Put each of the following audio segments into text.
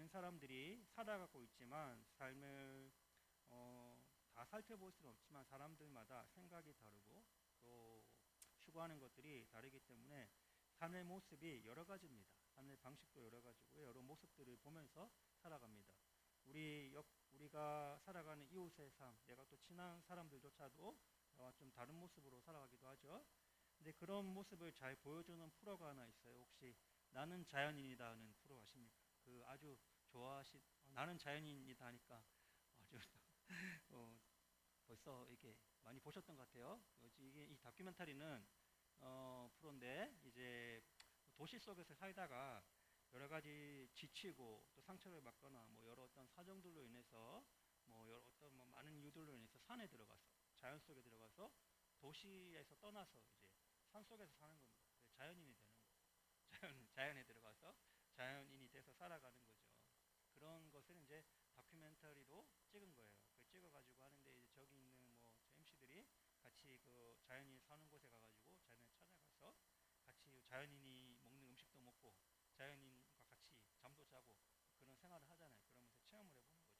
많은 사람들이 살아가고 있지만 삶을 어, 다 살펴볼 수는 없지만 사람들마다 생각이 다르고 또 추구하는 것들이 다르기 때문에 삶의 모습이 여러 가지입니다. 삶의 방식도 여러 가지고 여러 모습들을 보면서 살아갑니다. 우리 역, 우리가 살아가는 이웃의 삶, 내가 또 친한 사람들조차도 나와 좀 다른 모습으로 살아가기도 하죠. 근데 그런 모습을 잘 보여주는 프로가 하나 있어요. 혹시 나는 자연인이다는 프로 아십니까? 그 아주 좋아하시 어, 나는 자연인이다 하니까 아주 어, 벌써 이렇게 많이 보셨던 것 같아요. 이게 이 다큐멘터리는 어, 프로인데 이제 도시 속에서 살다가 여러 가지 지치고 또 상처를 받거나 뭐 여러 어떤 사정들로 인해서 뭐 여러 어떤 뭐 많은 이유들로 인해서 산에 들어가서 자연 속에 들어가서 도시에서 떠나서 이제 산 속에서 사는 겁니다. 자연인이 되는 거예요. 자연 자연에 들어가서 자연인이 돼서 살아가는 거죠. 그런 것을 이제 다큐멘터리로 찍은 거예요. 그 찍어가지고 하는데 이제 저기 있는 뭐 MC들이 같이 그 자연인 사는 곳에 가가지고 자연을 찾아가서 같이 자연인이 먹는 음식도 먹고 자연인과 같이 잠도 자고 그런 생활을 하잖아요. 그러면서 체험을 해보는 거죠.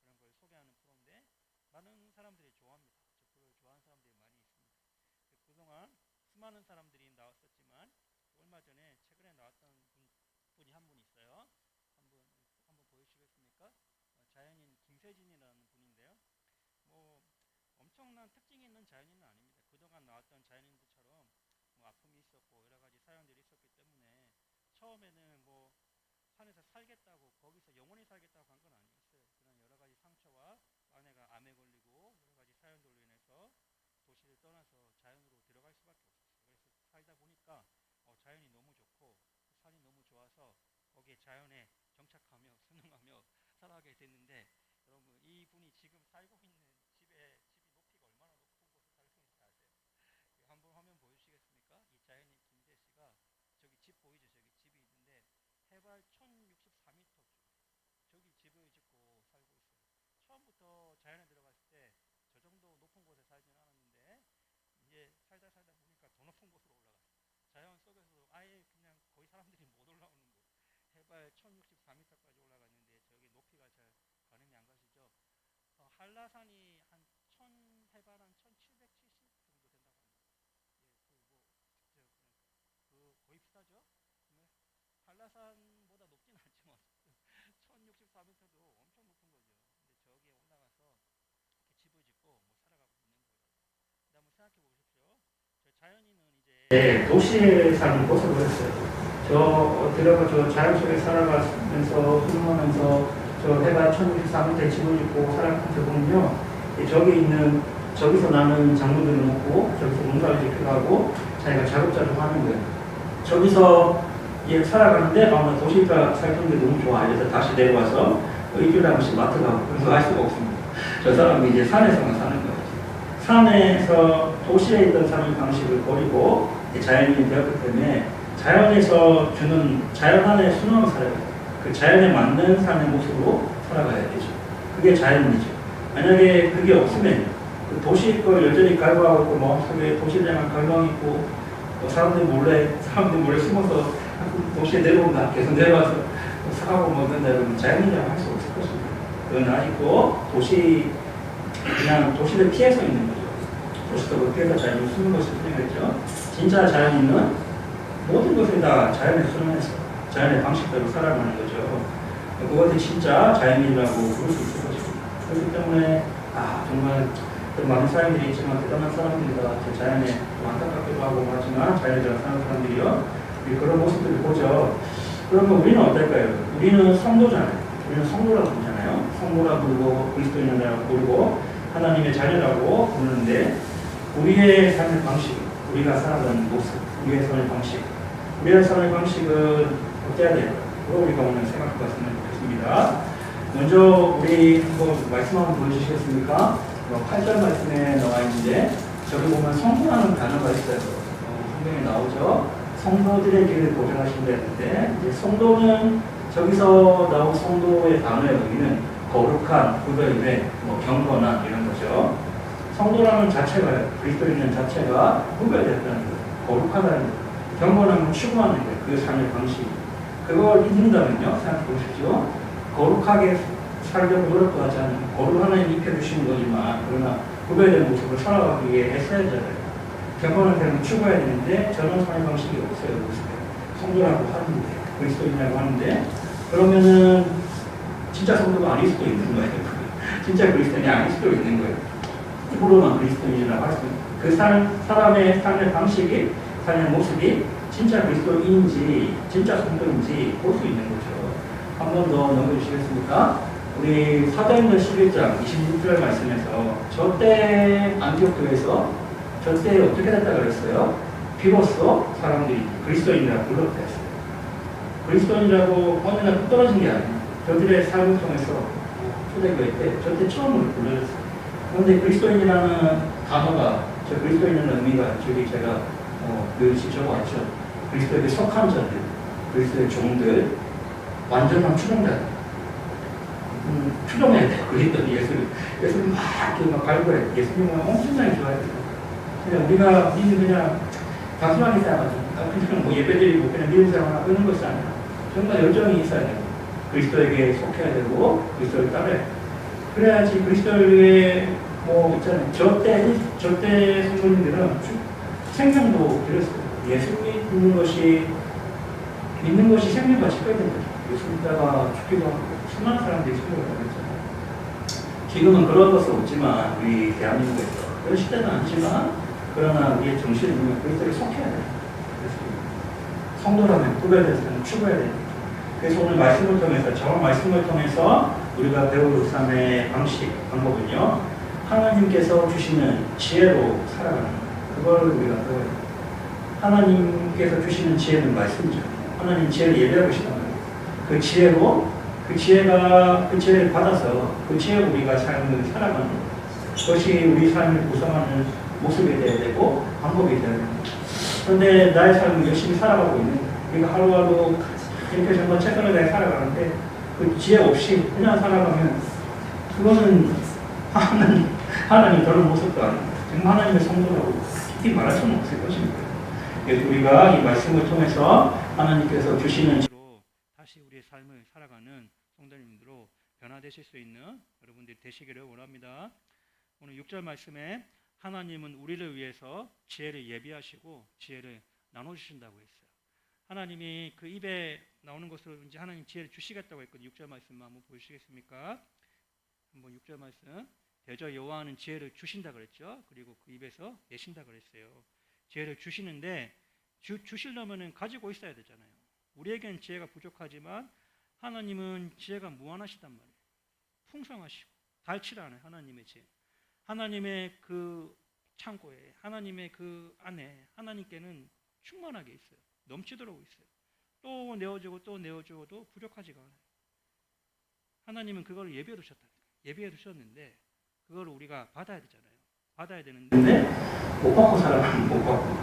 그런 걸 소개하는 프로인데 많은 사람들이 좋아합니다. 저 프로를 좋아하는 사람들이 많이 있습니다. 그- 그동안 수많은 사람들이 나왔었지만 얼마 전에 최근에 나왔던 분, 분이 한 분 있어요. 한분 한번 보여주시겠습니까? 어, 자연인 김세진이라는 분인데요. 뭐 엄청난 특징 있는 자연인은 아닙니다. 그동안 나왔던 자연인들처럼 뭐 아픔이 있었고 여러 가지 사연들이 있었기 때문에 처음에는 뭐 산에서 살겠다고 거기서 영원히 살겠다고 간건 아니었어요. 그런 여러 가지 상처와 아내가 암에 걸리고 여러 가지 사연들로 인해서 도시를 떠나서 자연으로 들어갈 수밖에 없었어요. 그래서 살다 보니까 어, 자연이 너무 좋고 산이 너무 좋아서 거기에 자연에 정착하며 순응하며 살아가게 됐는데 여러분 이분이 지금 살고 있는 집에 집이 높이가 얼마나 높은 곳에 살고 있는지 아세요? 그 한번 화면 보여주시겠습니까? 이 자연인 김재 씨가 저기 집 보이죠? 저기 집이 있는데 해발 1064m 저기 집을 짓고 살고 있어요. 처음부터 자연에 들어갔을 때 저 정도 높은 곳에 살진 않았는데 이제 살다 살다 보니까 더 높은 곳으로 올라갔어요. 자연 속에서도 아예 그냥 거의 사람들이 못 해발 1064m까지 올라갔는데 저기 높이가 잘 가늠이 안 가시죠? 어, 한라산이 한 1000, 해발 한 1770 정도 된다고 합니다. 예, 그 뭐, 저, 그 거의 비슷하죠? 네. 한라산보다 높진 않지만 1064m도 엄청 높은 거죠. 근데 저기에 올라가서 이렇게 집을 짓고 뭐 살아가고 있는 거예요. 한번 생각해 보십시오. 저 자연인은 이제 네, 도시에 사는 모습을 했어요. 저 들어가 저 자연 속에 살아가면서 훈련하면서 저 1604m 집을 짓고 살아가는 저 보면요. 이 저기 있는 저기서 나는 작물들을 먹고 저기서 농사를 지켜가고 자기가 자급자족 하는 거예요. 저기서 예, 살아가는데 아마 도시가 살던 게 너무 좋아. 그래서 다시 내려와서 그 일주일에 한 번씩 마트 가고 거할 수가 없습니다. 저 사람이 이제 산에서만 사는 거예요. 산에서 도시에 있던 삶의 방식을 버리고 자연인이 되었기 때문에 자연에서 주는 자연 안에 순응하고 살아야. 그 자연에 맞는 삶의 모습으로 살아가야 되죠. 그게 자연이죠. 만약에 그게 없으면 그 도시 걸 여전히 갈구하고 있고 마음속에 도시에 대한 갈망이 있고 뭐 사람들이 몰래 사람들이 몰래 숨어서 도시에 내려온다 계속 내려와서 뭐 사고 먹는다 이러면 자연이라고 할 수 없을 것입니다. 그건 아니고 도시 그냥 도시를 피해서 있는 거죠. 도시도 피해서 자연을 숨는 것을 표현했죠. 진짜 자연인은 모든 것을 다 자연에 순응해서 자연의 방식대로 살아가는 거죠. 그것이 진짜 자연인이라고 부를 수 있을 것입니다. 그렇기 때문에 아 정말 또 많은 사람들이 있지만 대단한 사람들이다. 저 자연에 좀 안타깝기도 하고 하지만 자연에 들어 사는 사람들이요. 그런 모습들을 보죠. 그러면 우리는 어떨까요? 우리는 성도잖아요. 우리는 성도라고 부르잖아요. 성도라고 부르고 그리스도인이라고 부르고 하나님의 자녀라고 부르는데 우리의 삶의 방식, 우리가 살아가는 모습, 우리의 삶의 방식, 삶의 방식은 어때야 돼요? 그거 우리가 오늘 생각해 봤으면 좋겠습니다. 먼저 우리 한번 말씀 한번 보여주시겠습니까? 8절 말씀에 나와 있는데 저기 보면 성도라는 단어가 있어요. 어, 성경에 나오죠. 성도들의 길을 보존하신다 했는데 이제 성도는 저기서 나온 성도의 단어의 의미는 거룩한, 구별임의 뭐 경건한 이런 거죠. 성도라는 자체가 그리스도인은 자체가 구별됐다는 거예요. 거룩하다는 거예요. 경건함을 추구하는 거예요. 그 삶의 방식. 그걸 잊는다면요. 생각해 보십시오. 거룩하게 살려고 노력도 하지 않는 거룩 하나님 입혀주시는 거지만 그러나 구별된 모습을 살아가기 위해 애써야 되잖아요. 결혼을 되면 추구해야 되는데 저런 삶의 방식이 없어요. 모습에. 성도라고 하는데 그리스도인이라고 하는데 그러면은 진짜 성도가 아닐 수도 있는 거예요. 진짜 그리스도인이 아닐 수도 있는 거예요. 입으로만 그리스도인이라고 할 수 있는 그 사, 사람의 삶의 방식이 삶의 모습이 진짜 그리스도인인지 진짜 성도인지 볼 수 있는 거죠. 한 번 더 넘겨주시겠습니까? 우리 사도행전 11장 26절 말씀에서 저때 안티옥교에서 저때 어떻게 됐다 그랬어요? 비로소 사람들이 그리스도인이라고 불렀다 했어요. 그리스도인이라고 어느 날뚝 떨어진 게 아니에요. 저들의 삶을 통해서 초대교회 때 저때 처음으로 불러졌어요. 그런데 그리스도인이라는 단어가 저 그리스도인이라는 의미가 저기 제가 어, 늘 지적왔죠. 그리스도에게 속한 자들, 그리스도의 종들, 완전한 추종자. 음, 추종해야 돼요. 그리스도 예수를. 예수를 막 이렇게 막 발굴해. 예수님을 엄청나게 좋아해요. 그냥 우리가 믿는 그냥 단순하게 생각하죠. 아, 그냥 뭐 예배드리고 그냥 믿음 생활하고 그런 것이 아니라 정말 열정이 있어야 돼요. 그리스도에게 속해야 되고 그리스도를 따라야. 그래야지 그리스도의 뭐 있잖아요. 저때 저때 성도님들은 생명도 드렸어요. 예수 믿는 것이 믿는 것이 생명과 직결된 거죠. 예수 믿다가 죽기도 하고 수많은 사람들이 생명을 얻었잖아요. 지금은 그런 것은 없지만 우리 대한민국에서 그런 시대는 아니지만 그러나 우리의 정신은 그리스도에 속해야 돼요. 그래서 성도라면 구별된 사람은 추구해야 돼요. 그래서 오늘 말씀을 통해서 저 말씀을 통해서 우리가 배울 삶의 방식 방법은요 하나님께서 주시는 지혜로 살아가는 거예요. 그걸 우리가. 하나님께서 주시는 지혜는 말씀이죠. 하나님 지혜를 예배하고 싶단 말이에요. 그 지혜로 그 지혜가 그 지혜를 받아서 그 지혜로 우리가 삶을 살아가는 것이 우리 삶을 구성하는 모습이 되어야 되고 방법이 되어야 됩니다. 그런데 나의 삶을 열심히 살아가고 있는. 우리가 하루하루 이렇게 정말 최선을 다해 살아가는데 그 지혜 없이 그냥 살아가면 그거는 하나님 하나님 그런 모습도 아니고 정말 하나님의 성도라고 깊 이 말할 수는 없을 것입니다. 그래서 우리가 이 말씀을 통해서 하나님께서 주시는 로 다시 우리의 삶을 살아가는 성도님들로 변화되실 수 있는 여러분들이 되시기를 원합니다. 오늘 6절 말씀에 하나님은 우리를 위해서 지혜를 예비하시고 지혜를 나눠 주신다고 했어요. 하나님이 그 입에 나오는 것으로 이제 하나님 지혜를 주시겠다고 했거든요. 6절 말씀 한번 보시겠습니까? 한번 6절 말씀. 대저 여호와는 지혜를 주신다 그랬죠. 그리고 그 입에서 내신다 그랬어요. 지혜를 주시는데 주, 주시려면은 가지고 있어야 되잖아요. 우리에겐 지혜가 부족하지만 하나님은 지혜가 무한하시단 말이에요. 풍성하시고 닳지 않아요. 하나님의 지혜. 하나님의 그 창고에 하나님의 그 안에 하나님께는 충만하게 있어요. 넘치도록 있어요. 또 내어주고 또 내어주고도 부족하지가 않아요. 하나님은 그걸 예비해 두셨다. 예비해 두셨는데 그걸 우리가 받아야 되잖아요. 받아야 되는데 근데 못 받고 살아가면 못 받고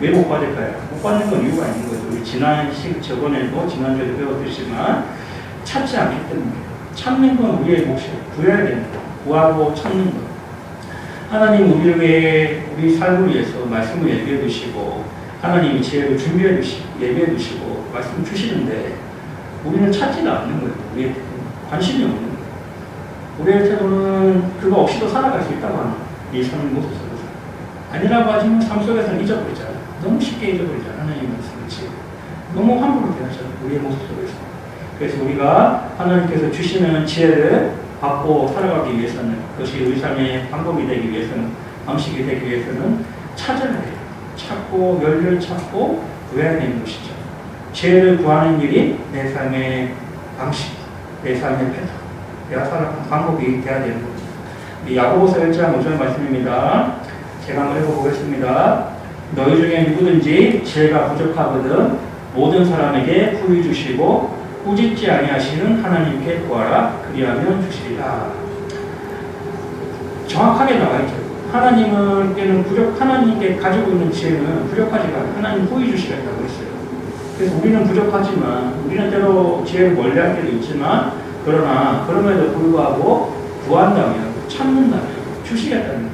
왜 못 받을까요? 못 받는 건 이유가 있는 거죠. 우리 지난 시 저번에도 지난주에도 배웠듯이만 찾지 않기 때문에 찾는 건 우리의 몫이에요. 구해야 되는 거. 구하고 찾는 거. 하나님 우리를 위해 우리 삶을 위해서 말씀을 예비해 두시고 하나님이 지혜를 준비해 두시고 예비해 두시고 말씀 주시는데 우리는 찾지가 않는 거예요. 우리의 관심이 없는 우리의 태도는 그거 없이도 살아갈 수 있다고 하는 이 삶의 모습 속에서 아니라고 하지만 삶 속에서는 잊어버리잖아요. 너무 쉽게 잊어버리잖아요. 하나님 말씀을 너무 함부로 대하잖아요. 우리의 모습 속에서. 그래서 우리가 하나님께서 주시는 지혜를 받고 살아가기 위해서는 그것이 우리 삶의 방법이 되기 위해서는 방식이 되기 위해서는 찾아야 돼요. 찾고 열를 찾고 구해야 되는 것이죠. 지혜를 구하는 일이 내 삶의 방식, 내 삶의 패턴, 살아가는 방법이 돼야 되는 거죠. 이 야고보서 1장 5절 말씀입니다. 제가 한번 읽어보겠습니다. 너희 중에 누구든지 지혜가 부족하거든 모든 사람에게 후히 주시고 꾸짖지 아니하시는 하나님께 구하라 그리하면 주시리라. 정확하게 나와 있죠. 하나님께는 부족 하나님께 가지고 있는 지혜는 부족하지가. 하나님 후히 주시겠다고 했어요. 그래서 우리는 부족하지만 우리는 때로 지혜를 멀리할 때도 있지만 그러나 그럼에도 불구하고 구한다면 찾는다면 주시겠다는.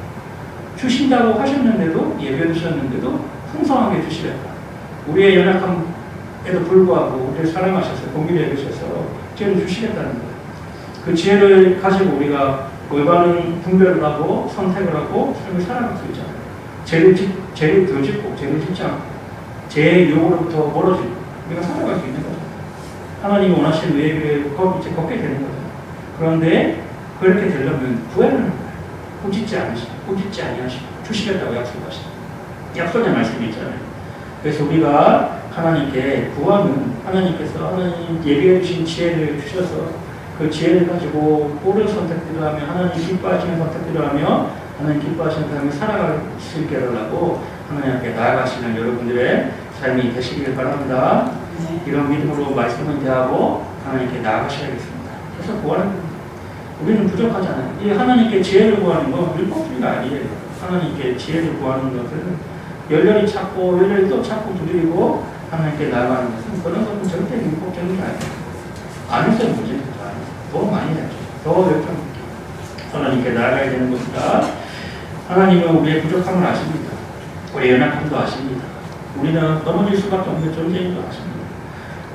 주신다고 하셨는데도 예배 드셨는데도 풍성하게 주시겠다. 우리의 연약함에도 불구하고 우리를 사랑하셔서 공기를 해주셔서 죄를 주시겠다는 거예요. 그 지혜를 가지고 우리가 올바른 분별을 하고 선택을 하고 삶을 살아갈 수 있잖아요. 죄를 짓, 죄를 더 짓고 죄를 짓지 않고 죄의 유혹으로부터 멀어지고 우리가 살아갈 수 있는 거죠. 하나님이 원하시는 의의 걷, 이제 걷게 되는 거죠. 그런데 그렇게 되려면 구애를 하는 거예요. 꾸짖지 않으시고 꾸짖지 아니하시고 주시겠다고 약속하시고 약속의 말씀이 있잖아요. 그래서 우리가 하나님께 구하면 하나님께서 하나님 예비해 주신 지혜를 주셔서 그 지혜를 가지고 옳은 선택들을 하며 하나님 기뻐하시는 선택들을 하며 하나님 기뻐하시는 삶을 살아갈 수 있게 하려고 하나님께 나아가시는 여러분들의 삶이 되시길 바랍니다. 이런 믿음으로 말씀을 대하고 하나님께 나아가셔야겠습니다. 그래서 구하는 겁니다. 우리는 부족하잖아요. 이 하나님께 지혜를 구하는 건 율법주의가 아니에요. 하나님께 지혜를 구하는 것은 열렬히 찾고 열렬히 또 찾고 두드리고 하나님께 나아가는 것은 그런 것은 절대 율법적인 게 아니에요. 안 해서 문제입니다. 더 많이 해야죠. 더 열정 있게 하나님께 나아가야 되는 것이다. 하나님은 우리의 부족함을 아십니다. 우리의 연약함도 아십니다. 우리는 넘어질 수밖에 없는 존재인 줄 아십니다.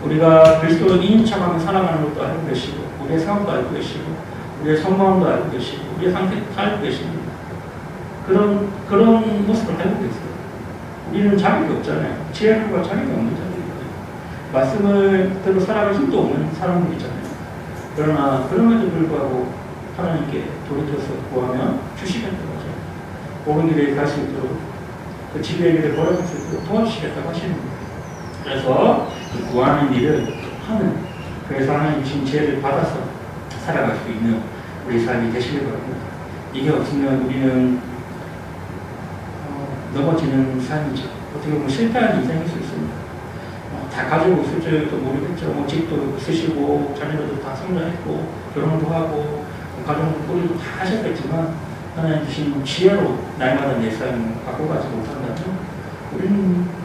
우리가 그리스도인인 척하며 살아가는 것도 알고 계시고 우리의 상황도 알고 계시고 우리의 속마음도 알고 계시고 우리의 상태도 다 알고 계십니다. 그런 그런 모습을 알고 계세요. 우리는 자격이 없잖아요. 지혜가 자격이 없는 자들이거든요. 말씀을 대로 살아갈 힘도 없는 사람들이잖아요. 그러나 그럼에도 불구하고 하나님께 돌이켜서 구하면 주시겠다고 하죠. 옳은 길에 갈 수 있도록 그 지혜의 길을 걸어갈 수 있도록 도와주시겠다고 하시는 거예요. 그래서 그 구하는 일을 하는 그래서 하나님 주신 지혜를 받아서 살아갈 수 있는 우리 삶이 되시길 바랍니다. 이게 없으면 우리는 어, 넘어지는 삶이죠. 어떻게 보면 실패하는 인생일 수 있습니다. 어, 다 가지고 있을 줄도 모르겠죠. 뭐 집도 쓰시고 자녀들도 다 성장했고 결혼도 하고 뭐 가정도 꾸리고 다 하셨겠지만 하나님 주신 지혜로 날마다 내 삶을 바꿔가지 못한다면 우리는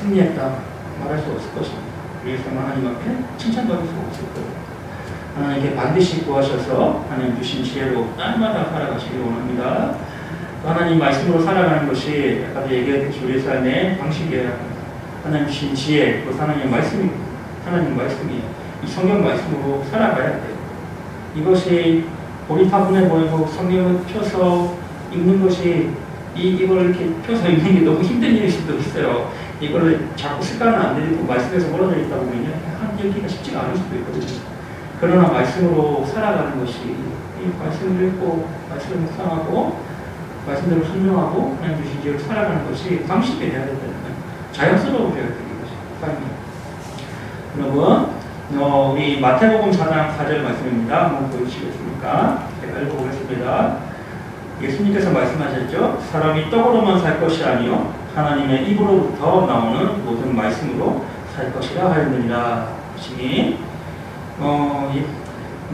승리했다 말할 수 없을 것입니다. 삶 하나님 앞에 칭찬받을 수 없을 거예요. 하나님께 반드시 구하셔서 하나님 주신 지혜로 날마다 살아가시기 원합니다. 또 하나님 말씀으로 살아가는 것이 아까도 얘기했듯이 우리 삶의 방식이에요. 하나님 주신 지혜, 또 하나님 말씀이 하나님 말씀이 이 성경 말씀으로 살아가야 돼요. 이것이 고리타분해 보이고 성경을 펴서 읽는 것이 이 이걸 이렇게 펴서 읽는 게 너무 힘든 일일 수도 있어요. 이거를 자꾸 습관을 안 들이고 말씀에서 멀어져 있다 보면요 한 읽기가 쉽지가 않을 수도 있거든요. 그러나 말씀으로 살아가는 것이 이 말씀을 읽고 말씀을 묵상하고 말씀대로 순종하고 하나님 주신 지혜로 살아가는 것이 방식이 되어야 된다는 거예요. 자연스러워져야 되는 거죠. 삶이. 여러분, 어, 우리 마태복음 4장 4절 말씀입니다. 한번 보여주시겠습니까? 제가 읽어보겠습니다. 예수님께서 말씀하셨죠. 사람이 떡으로만 살 것이 아니요 하나님의 입으로부터 나오는 모든 말씀으로 살 것이라 하였느니라. 하시니 어, 이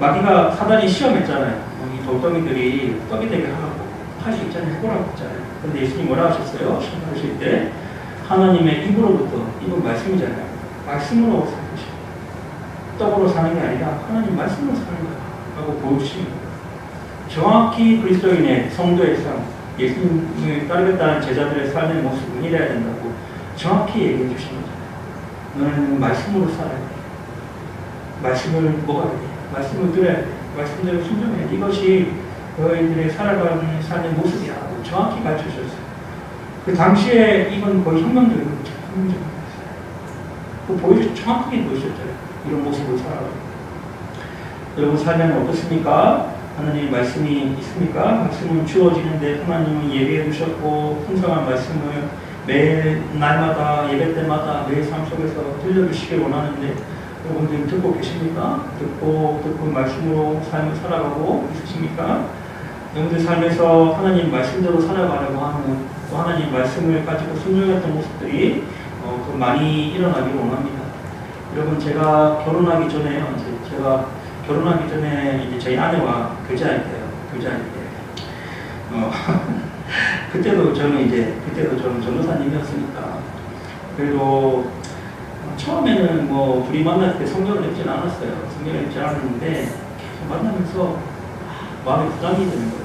마귀가 사단이 시험했잖아요. 어, 이 돌덩이들이 떡이 되게 하고 할수 있잖아요. 해보라고 했잖아요. 근데 예수님 뭐라 하셨어요? 시험하실 때 하나님의 입으로부터 입은 말씀이잖아요. 말씀으로 살 것이다. 떡으로 사는 게 아니라 하나님 말씀으로 사는 거야. 라고 보여주시는 거예요. 정확히 그리스도인의 성도의 삶, 예수님을 따르겠다는 제자들의 삶의 모습은 이래야 된다고 정확히 얘기해 주시는 거예요. 너는 말씀으로 살아야 돼. 말씀을 먹어야 돼. 말씀을 들어야 돼. 말씀대로 순종해야 돼. 이것이 너희들의 살아가는 삶의 모습이라고 정확히 가르쳐 주셨어요. 그 당시에 이건 거의 혁명적인 거죠. 혁명적인 거였어요. 그 보여, 정확하게 보여주셨잖아요. 이런 모습을 살아가고. 여러분 삶에는 어떻습니까? 하나님의 말씀이 있습니까? 말씀은 주어지는데 하나님은 예배해 주셨고 풍성한 말씀을 매일 날마다 예배 때마다 매일 삶 속에서 들려주시길 원하는데 여러분들 듣고 계십니까? 듣고 듣고 말씀으로 삶을 살아가고 있으십니까? 여러분들 삶에서 하나님 말씀대로 살아가려고 하는 또 하나님 말씀을 가지고 순종했던 모습들이 어, 더 많이 일어나기를 원합니다. 여러분 제가 결혼하기 전에요. 이제 제가 결혼하기 전에 이제 저희 아내와 교제할 때요. 교제할 때. 어, 그때도 저는 이제 그때도 저는 전도사님이었으니까 그래도 처음에는 뭐 둘이 만날 때 성경을 읽진 않았어요. 성경을 읽지 않았는데 계속 만나면서 마음에 부담이 되는 거예요.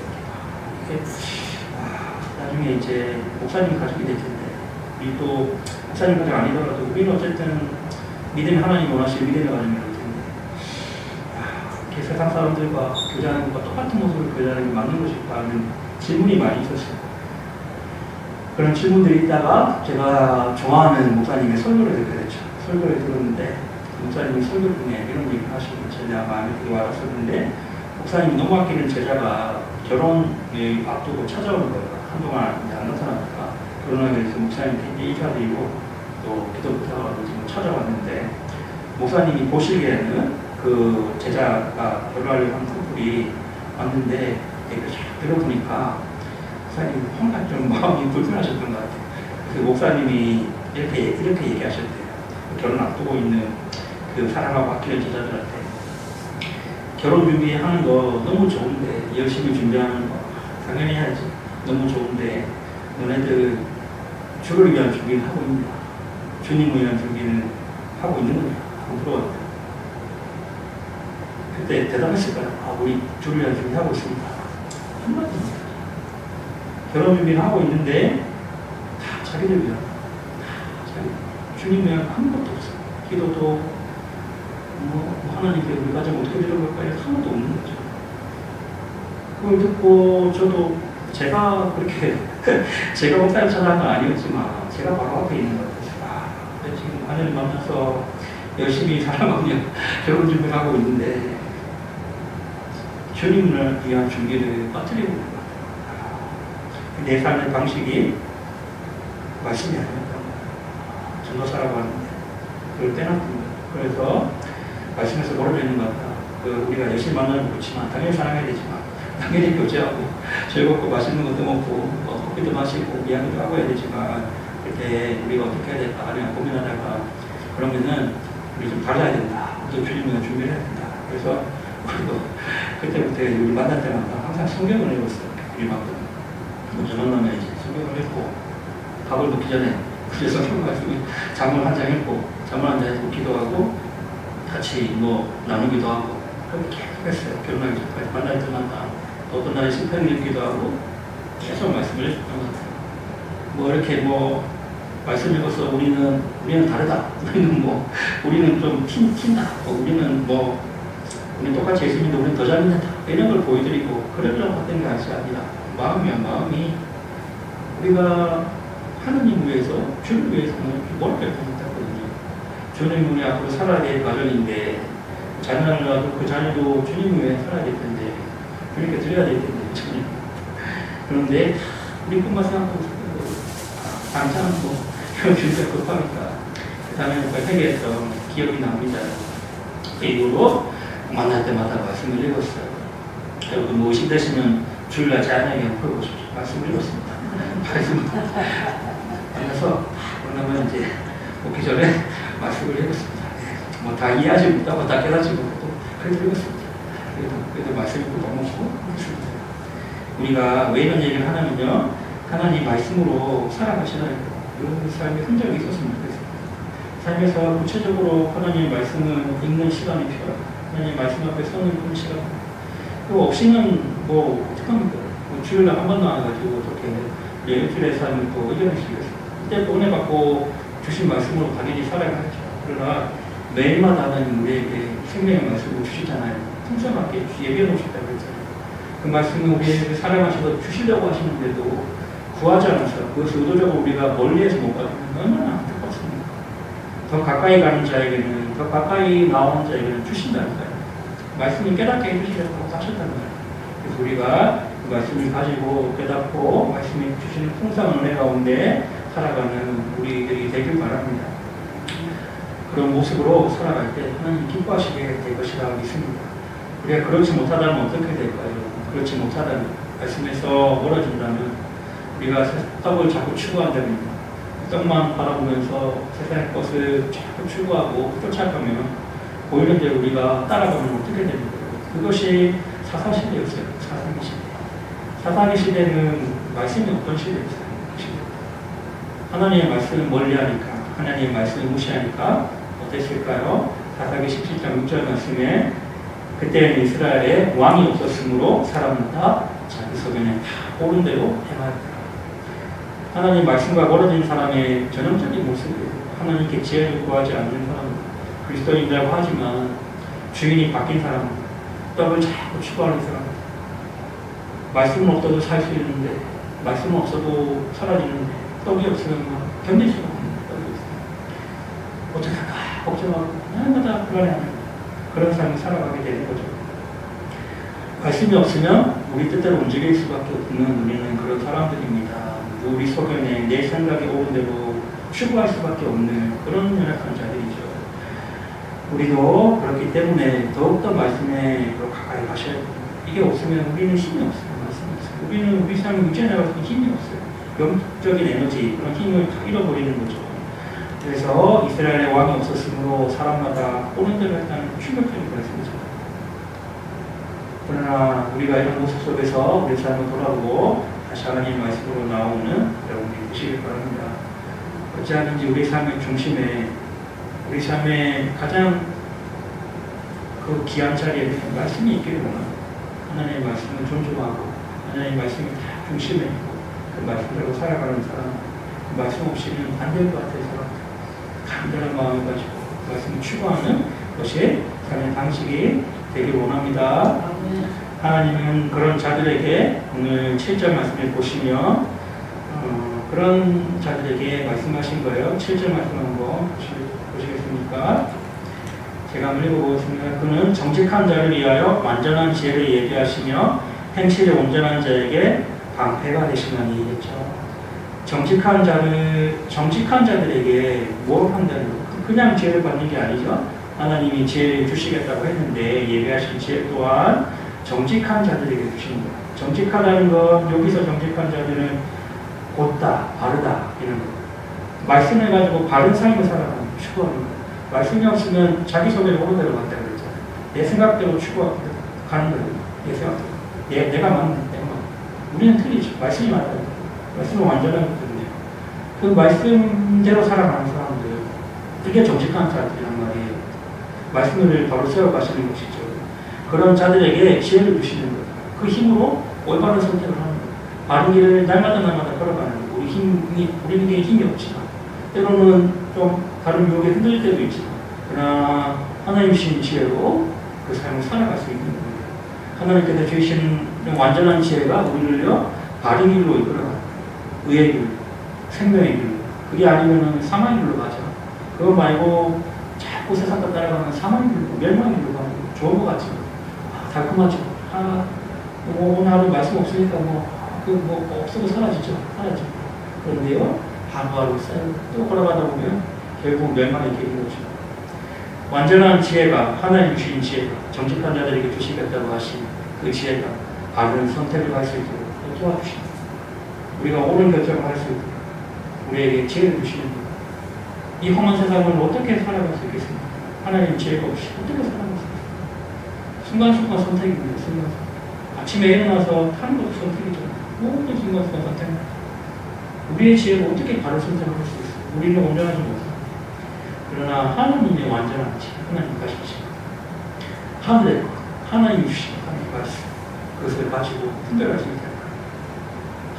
아, 나중에 이제 목사님 가족이 될 텐데 우리 또 목사님 가족 아니더라도 우리는 어쨌든 믿음이 하나님 원하시는 아, 이렇게 세상 사람들과 교제하는 것과 똑같은 모습을 교제하는 게 맞는 것일까 하는 질문이 많이 있었어요. 그런 질문들이 있다가 제가 좋아하는 목사님의 설교를 듣게 됐죠. 설교를 들었는데 목사님이 설교 중에 이런 얘기를 하시고 제가 마음에 되게 와닿았었는데 목사님이 너무 아끼는 제자가 결혼 앞두고 찾아오는 거예요. 한동안 안 나타나니까 결혼하게 돼서 목사님께 인사드리고 또 기도 부탁하고 지금 찾아왔는데 목사님이 보시기에는 그 제자가 결혼하려고 한 커플이 왔는데 얘기를 쫙 들어보니까 목사님 뭔가 좀 마음이 불편하셨던 것 같아요. 그래서 목사님이 이렇게 이렇게 얘기하셨대요. 결혼 앞두고 있는 그 사랑하고 아끼는 제자들한테. 결혼 준비하는 거 너무 좋은데 열심히 준비하는 거 당연히 해야지. 너무 좋은데 너네들 주를 위한 준비를 하고 있냐 주님을 위한 준비는 하고 있는 거냐 물어봤대요 그때 대답했을 거야 아 우리 주를 준비 하고 있습니다. 한마디입니다 결혼 준비를 하고 있는데 다 자기들 위한 주님 위한 아무것도 없어요. 기도도 뭐 하나님께 우리 가정 어떻게 들어갈까요? 하나도 없는 거죠. 그걸 듣고 저도 제가 그렇게 제가 목사님 찾아간 건 아니었지만 제가 바로 앞에 있는 것 같아서 아, 지금 아내를 만나서 열심히 살아가며 결혼 준비를 하고 있는데 주님을 위한 준비를 빠뜨리고 있는 것 같아요. 아, 내 삶의 방식이 말씀이 아니었던 거예요. 전도 살아가는데 그걸 빼놨던 거예요. 그래서 말씀에서 있는 것 같다. 그 우리가 열심히 만나는 그렇지만 당연히 사랑해야 되지만 당연히 교제하고 즐겁고 맛있는 것도 먹고 뭐 커피도 마시고 이야기도 하고 해야 되지만 그때 우리가 어떻게 해야 될까 하는 고민하다가 그러면은 우리 좀 달라야 된다. 또 주님을 준비를 해야 된다. 그래서 우리도 그때부터 우리 만날 때마다 항상 성경을 읽었어요. 우리 막뭐 먼저 만나면 이제 성경을 읽고 밥을 먹기 전에 그래서 말씀을 잠을 한 장 읽고 잠을 한 장 읽고 기도하고 같이 뭐 나누기도 하고 그렇게 계속 했어요. 결혼하기 전까지 만날 때마다 또 어떤 날에 심평을 읽기도 하고 계속 말씀을 해줬던 것 같아요. 뭐 이렇게 뭐 말씀 읽어서 우리는 우리는 다르다. 우리는 뭐 우리는 좀 튄, 튄다. 뭐 우리는 뭐 우리는 똑같이 예수님인데 우리는 더 잘믿는다. 이런 걸 보여드리고 그러려고 했던 게 아니라 마음이야 마음이 우리가 하느님 위해서 주를 위해서는 뭘 뺄수 있다거든요. 주님 우리 앞으로 살아야 될 가정인데 자녀를 낳아도 그 자녀도 주님 위해 살아야 될 텐데 주님께 드려야 될 텐데 주님. 그런데 우리뿐만 생각하고 있는 거예요. 아, 당장 뭐 주님께 급하니까 그 다음에 그 회개했던 기억이 납니다. 그 이후로 만날 때마다 말씀을 읽었어요. 여러분 뭐50 되시면 주일날 자녀에게 한번 보십시오. 말씀을 읽었습니다. 말씀 만나서 그러면 이제 오기 전에 말씀을 읽었습니다. 뭐 다 이해하지 못하고 다 깨닫지 못해도 그래도 읽었습니다. 그래도, 그래도 말씀 읽고 넘어가고 그렇습니다. 우리가 왜 이런 얘기를 하냐면요. 하나님 말씀으로 살아가시나요? 이런 삶의 흔적이 있었으면 좋겠습니다. 삶에서 구체적으로 하나님 말씀을 읽는 시간이 필요합니다. 하나님 말씀 앞에 서는 시간. 그거 없이는 뭐 어떡합니까? 뭐 주일날 한번 나와가지고 어떻게 일주일의 삶을 또 있겠습니다. 그때 또 은혜 받고 주신 말씀으로 당연히 살아가야죠. 그러나 매일마다 하나님 우리에게 생명의 말씀을 주시잖아요. 풍성하게 예비해 놓으셨다고 그랬잖아요. 그 말씀을 우리에게 살아가셔서 주시려고 하시는데도 구하지 않아서 그것을 의도적으로 우리가 멀리해서 못 받으면 얼마나 안타깝습니까? 더 가까이 가는 자에게는 더 가까이 나오는 자에게는 주신다니까요. 말씀을 깨닫게 해주시려고 하셨단 말이에요. 그래서 우리가 그 말씀을 가지고 깨닫고 말씀이 주시는 풍성한 은혜 가운데 살아가는 우리들이 되길 바랍니다. 그런 모습으로 살아갈 때 하나님 기뻐하시게 될 것이라 믿습니다. 우리가 그렇지 못하다면 어떻게 될까요? 그렇지 못하다면 말씀에서 멀어진다면 우리가 떡을 자꾸 추구한다면 떡만 바라보면서 세상의 것을 자꾸 추구하고 쫓아가면 보이는 대로 우리가 따라가면 어떻게 됩니까? 그것이 사사시대였어요. 사사기 시대. 사사기 시대는 말씀이 없던 시대였어요. 하나님의 말씀을 멀리하니까 하나님의 말씀을 무시하니까 어땠을까요? 사사기 17장 6절 말씀에 그때는 이스라엘에 왕이 없었으므로 사람마다 자기 소견에 다 옳은 대로 행하였다. 하나님 말씀과 멀어진 사람의 전형적인 모습이에요. 하나님께 지혜를 구하지 않는 사람, 그리스도인이라고 하지만 주인이 바뀐 사람, 떡을 자꾸 추구하는 사람. 말씀 없어도 살 수 있는데, 말씀 없어도 사라지는데, 떡이 없으면 막 견딜 수가 없는 떡이 있어요. 어떡할까? 걱정하고, 날마다 불안해하는 그런 삶을 살아가게 되는 거죠. 말씀이 없으면 우리 뜻대로 움직일 수밖에 없는 우리는 그런 사람들입니다. 우리 소견에 내 생각이 오는 대로 추구할 수밖에 없는 그런 연약한 자들이죠. 우리도 그렇기 때문에 더욱더 말씀에 더 가까이 가셔야 돼요. 이게 없으면 우리는 힘이 없어요. 말씀이 없어요. 우리는 우리 삶을 유지해나갈 수 힘이 없어요. 영적인 에너지, 그런 힘을 다 잃어버리는 거죠. 그래서 이스라엘의 왕이 없었으므로 사람마다 오는 대로 했다는 충격적인 말씀이죠. 그러나 우리가 이런 모습 속에서 우리 삶을 돌아보고 다시 하나님 말씀으로 나오는 여러분들이 되시길 바랍니다. 어찌하든지 우리 삶의 중심에 우리 삶의 가장 그 귀한 자리에 말씀이 있기를 원합니다. 하나님의 말씀을 존중하고 하나님의 말씀이 다 중심에 있고 그 말씀대로 살아가는 사람 그 말씀 없이는 안 될 것 같아서 간절한 마음을 가지고 그 말씀을 추구하는 것이 삶의 방식이 되길 원합니다. 하나님은 그런 자들에게 오늘 7절 말씀을 보시며 어, 그런 자들에게 말씀하신 거예요. 7절 말씀 한번 보시겠습니까? 제가 한번 읽어보겠습니다. 그는 정직한 자를 위하여 완전한 지혜를 예비하시며 행실에 온전한 자에게 방패가 되시나니 했죠. 정직한 자를 정직한 자들에게 뭘 한다는 거? 그냥 지혜를 받는 게 아니죠. 하나님이 지혜를 주시겠다고 했는데 예비하신 지혜 또한 정직한 자들에게 주시는 거예요. 정직하다는 건 여기서 정직한 자들은 곧다, 바르다 이런 거. 말씀을 가지고 바른 삶을 살아가는 거, 추구하는 거. 말씀이 없으면 자기 소개를 오는 대로 간다 그랬잖아요. 내 생각대로 추구하는 거예요. 내 생각대로. 내, 내가 내가 맞는. 우리는 틀리죠. 말씀이 맞다. 말씀은 완전한 거거든요. 그 말씀대로 살아가는 사람들, 그게 정직한 자들이란 말이에요. 말씀을 바로 세워가시는 것이죠. 그런 자들에게 지혜를 주시는 거예요. 그 힘으로 올바른 선택을 하는 거예요. 바른 길을 날마다 날마다 걸어가는 거예요. 우리 힘이, 우리에게 힘이 없지만, 때로는 좀 다른 유혹에 흔들릴 때도 있지만, 그러나 하나님 주신 지혜로 그 삶을 살아갈 수 있는 거예요. 하나님께서 주신 완전한 지혜가 우리를요, 바른 길로 이끌어가는 의의 길, 생명의 길. 그게 아니면은 사망의 길로 가죠. 그거 말고 자꾸 세상 것 따라가면 사망의 길로, 멸망의 길로 가는 거 좋은 것 같지만, 아, 달콤하죠. 아, 뭐 오늘 하루 말씀 없으니까 뭐, 그 뭐 없어도 사라지죠. 사라지죠. 그런데요, 하루하루 쌓이고 또 걸어가다 보면 결국 멸망의 길이 오죠. 완전한 지혜가, 하나님 주신 지혜가, 정직한 자들에게 주시겠다고 하신 그 지혜가 바른 선택을 할 수 있도록 도와주십니다. 우리가 옳은 결정을 할 수 있도록 우리에게 지혜를 주시는 것. 이 험한 세상을 어떻게 살아갈 수 있겠습니까? 하나님 지혜가 없이 어떻게 살아갈 수 있습니까? 순간순간 선택입니다. 순간순간. 아침에 일어나서 타는 것도 선택이죠. 모든 순간순간 선택. 우리의 지혜로 어떻게 바른 선택을 할수 있어요? 우리는 온전하지 못해요. 그러나 하나님의 완전한 지혜, 하나님 가시죠. 하늘의 것, 하나님 주신 하나님 말씀, 그것을 가지고 수 있다.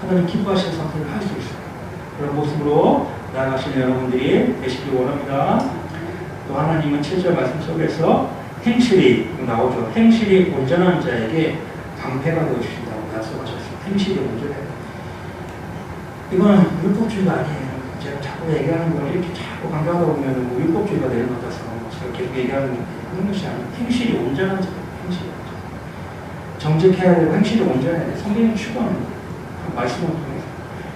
하나님 기뻐하시는 선택을 할 수 있어요. 그런 모습으로 나아가시는 여러분들이 되시길 원합니다. 또 하나님은 7절 말씀 속에서 행실이 나오죠. 행실이 온전한 자에게 방패가 되어 주신다고 약속하셨어요. 행실이 온전해요. 이건 율법주의가 아니에요. 제가 자꾸 얘기하는 걸 이렇게 자꾸 강조하다 보면 뭐 율법주의가 되는 것 같아서 제가 계속 얘기하는 것이 아니에요. 행실이 온전한 자예요. 행실이 온전. 정직해야 되고 행실이 온전해야 돼요. 성경이 추구하는 거예요. 그 말씀을 통해서.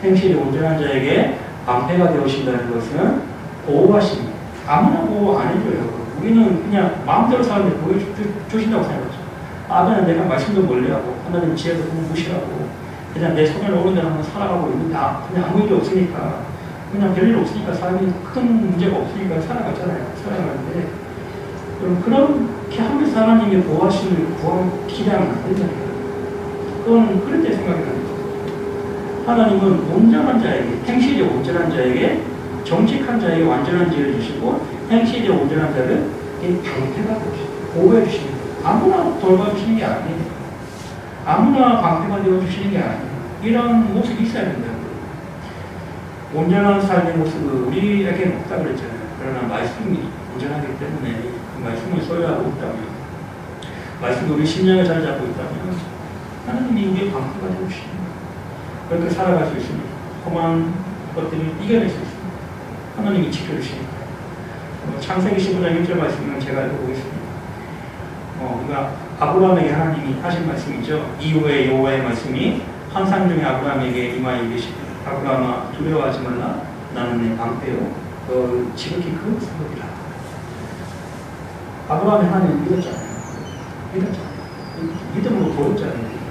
행실이 온전한 자에게 방패가 되어신다는 것은 보호하십니다. 아무나 보호 안 해줘요. 우리는 그냥 마음대로 사는데 보여주신다고 생각하죠. 아, 그냥 내가 말씀도 멀리하고 하나님 지혜도 무시하고 그냥 내 손을 오는 대로 한번 살아가고 있는데 아, 그냥 아무 일이 없으니까 그냥 별일 없으니까 삶이 큰 문제가 없으니까 살아가잖아요. 살아가는데 그럼 그렇게 하면서 하나님이 보호하시는 구원 기대하면 안 된다니까요. 그건 때 생각이 납니다. 하나님은 온전한 자에게, 행실이 온전한 자에게, 정직한 자에게 완전한 지혜를 주시고, 행실이 온전한 자를 이 방패가 되주시고 보호해 주시는 거예요. 아무나 돌봐주시는 게 아니에요. 아무나 방패가 되어주시는 게 아니에요. 이런 모습이 있어야 거예요. 온전한 삶의 모습은 우리에게는 없다고 그랬잖아요. 그러나 말씀이 온전하기 때문에 그 말씀을 소유하고 있다면 말씀이 우리 심령을 잘 잡고 있다면 하나님이 우리의 방패가 되어주십니다. 그렇게 살아갈 수 있습니다. 험한 것들을 이겨낼 수 있습니다. 하나님이 지켜주시니까. 어, 창세기 15장 1절 말씀은 제가 읽어보겠습니다. 어, 우리가 아브라함에게 하나님이 하신 말씀이죠. 이후에 여호와의 말씀이 환상 중에 아브라함에게 임하여 이르시되 아브라함아 두려워하지 말라 나는 내 방패요 너 지극히 큰 성읍이라 아브라함이 하나님 믿었잖아요. 믿었잖아요. 믿음으로 보였잖아요.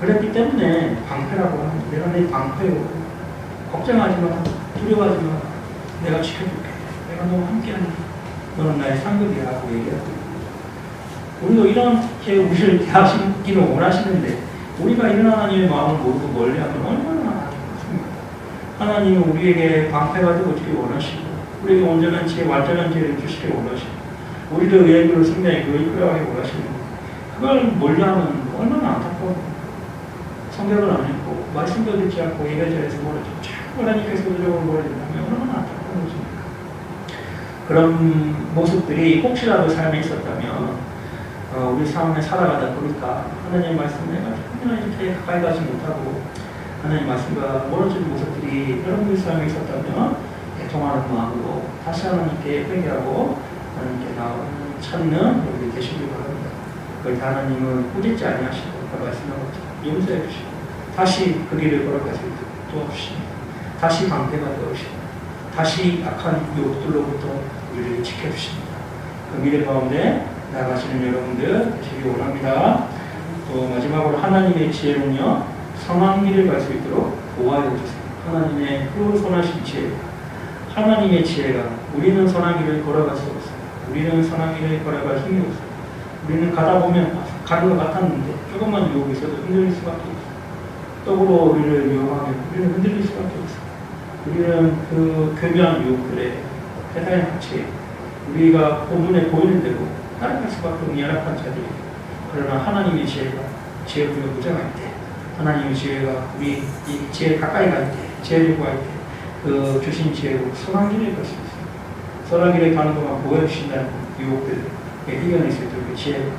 그랬기 때문에 방패라고 하는 내가 내 방패요. 걱정하지 마. 두려워하지 마. 내가 지켜줄게. 내가 너와 함께하니 너는 나의 상급이라고 얘기하고 우리도 이렇게 우리를 대하시기를 원하시는데 우리가 이런 하나님의 마음을 모르고 멀리 하면 얼마나 아쉽습니까? 하나님은 우리에게 방패가 되어주길 원하시고 우리에게 온전한 지혜, 완전한 지혜를 주시길 원하시고 우리를 예비로 승리하게 이끌어가길 원하시는 그걸 멀리 하면 얼마나 안타까워 성경을 안 읽고 말씀도 듣지 않고 예배자에서 멀어져 자꾸 하나님께서 우리를 멀어진다면 얼마나 안타까운 것입니까? 그런 모습들이 혹시라도 삶에 있었다면 어, 우리 삶에 살아가다 보니까 말씀을 내가 전혀 이렇게 가까이 가지 못하고 하나님 말씀과 멀어진 모습들이 여러분의 삶에 있었다면 애통하는 마음으로 다시 하나님께 회개하고 하나님께 나오는 찾는 여러분이 되시길 바랍니다. 그걸 다 하나님은 꾸짖지 아니하시고 아까 말씀하고 용서해 주시고 다시 그 길을 걸어갈 수 있도록 도와주십니다. 다시 방패가 되어주시고 다시 악한 유혹들로부터 우리를 지켜주십니다. 그 미래 가운데 나가시는 여러분들 되시기 원합니다. 또 마지막으로 하나님의 지혜는요 길을 갈수 있도록 도와여 주세요. 하나님의 그 선하신 지혜, 하나님의 지혜가 우리는 선한 길을 걸어갈 수 없어요. 우리는 선한 길을 걸어갈 힘이 없어요. 우리는 가다 보면 가는 것 같았는데 조금만 유혹이 있어도 흔들릴 수밖에 없어요. 떡으로 우리를 유혹하면 우리는 흔들릴 수밖에 없어요. 우리는 그 교묘한 유혹들에 세상에 같이 우리가 그 눈에 보이는 대로 따라갈 수밖에 없는 연약한 자들이 그러나 하나님의 지혜가 지혜 우리가 무장할 때 하나님의 지혜가 우리 이 지혜 가까이 갈 때 지혜를 구할 때 그 주신 지혜로 선한 길을 갈수 있어요. 선한 길을 가는 동안 보여주신다는 유혹들을 이겨낼 수 있도록 그 지혜가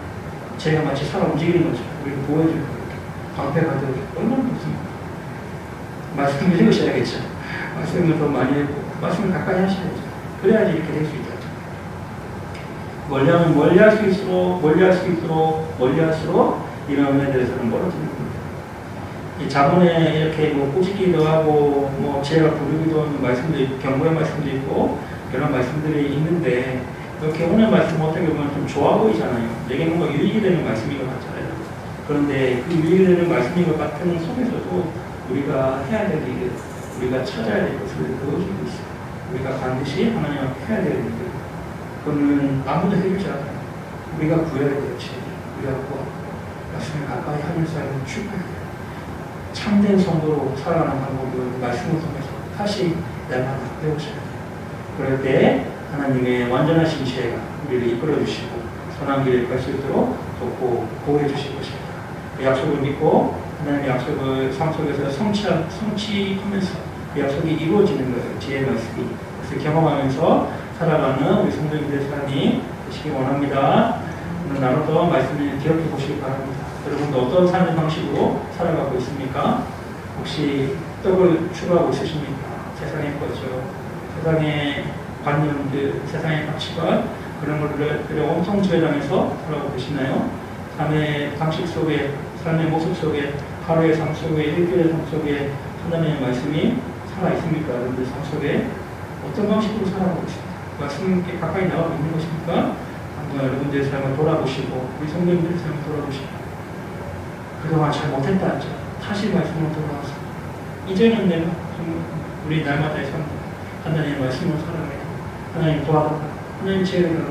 지혜가 마치 살아 움직이는 거죠. 우리를 보여주는 겁니다. 방패가 되어주고 얼마나 좋습니까? 말씀을 읽으셔야겠죠. 말씀을 더 많이 읽고 말씀을 가까이 하셔야죠. 그래야지 이렇게 될 수 있다. 멀리하면 멀리 할 수 있도록 멀리 할 수 있도록 멀리 할수록 이런 면에 대해서는 멀어지는 겁니다. 이 자본에 이렇게 뭐 꾸짖기도 하고 뭐 지혜가 부르기도 하는 말씀도 경고의 말씀도 있고 이런 말씀들이 있는데 이렇게 오늘 말씀 어떻게 보면 좀 좋아 보이잖아요. 내게 뭔가 유익이 되는 말씀인 것 같잖아요. 그런데 그 유익이 되는 말씀인 것 같은 속에서도 우리가 해야 될 일을 우리가 찾아야 될 것을 그어주고 있어요. 우리가 반드시 하나님 앞에 해야 될 일들 그거는 아무도 해주지 않아요. 우리가 구해야 되지. 우리가 구하고 말씀을 가까이 하는 추구해야 돼요. 참된 성도로 살아가는 방법을 말씀을 통해서 다시 날마다 배우셔야 돼요. 그럴 때 하나님의 완전하신 지혜가 우리를 이끌어 주시고 선한 길을 갈 수 있도록 돕고 보호해 주실 것입니다. 그 약속을 믿고 하나님의 약속을 삶 속에서 성취, 성취하면서 그 약속이 이루어지는 거예요. 지혜의 말씀이. 그래서 경험하면서 살아가는 우리 성도님들의 삶이 되시기 원합니다. 오늘 나눴던 말씀을 기억해 보시기 바랍니다. 여러분도 어떤 삶의 방식으로 살아가고 있습니까? 혹시 떡을 추구하고 있으십니까? 세상의 거죠. 세상의 관념들, 세상의 가치관 그런 것들을 엄청 지배당해서 살아가고 계시나요? 삶의 방식 속에, 삶의 모습 속에, 하루의 삶 속에, 일주일의 삶 속에 하나님의 말씀이 살아 있습니까? 여러분들 삶 속에 어떤 방식으로 살아가고 있습니까? 말씀께 가까이 나가고 있는 것입니까? 한번 여러분들의 삶을 돌아보시고 우리 성도님들의 삶을 돌아보시고 그동안 잘 못했다 하죠. 다시 말씀으로 돌아와서 이제는 내가 좀 우리 날마다의 삶 하나님의 말씀을 살아가야 하나님 도와달라 하나님 지혜를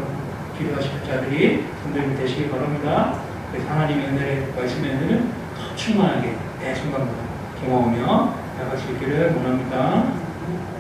기도하실 자들이 성도님 되시기 바랍니다. 그래서 하나님의 은혜를 말씀의 은혜를 더 충만하게 매 순간마다 경험하며 나갈 수 있기를 원합니다.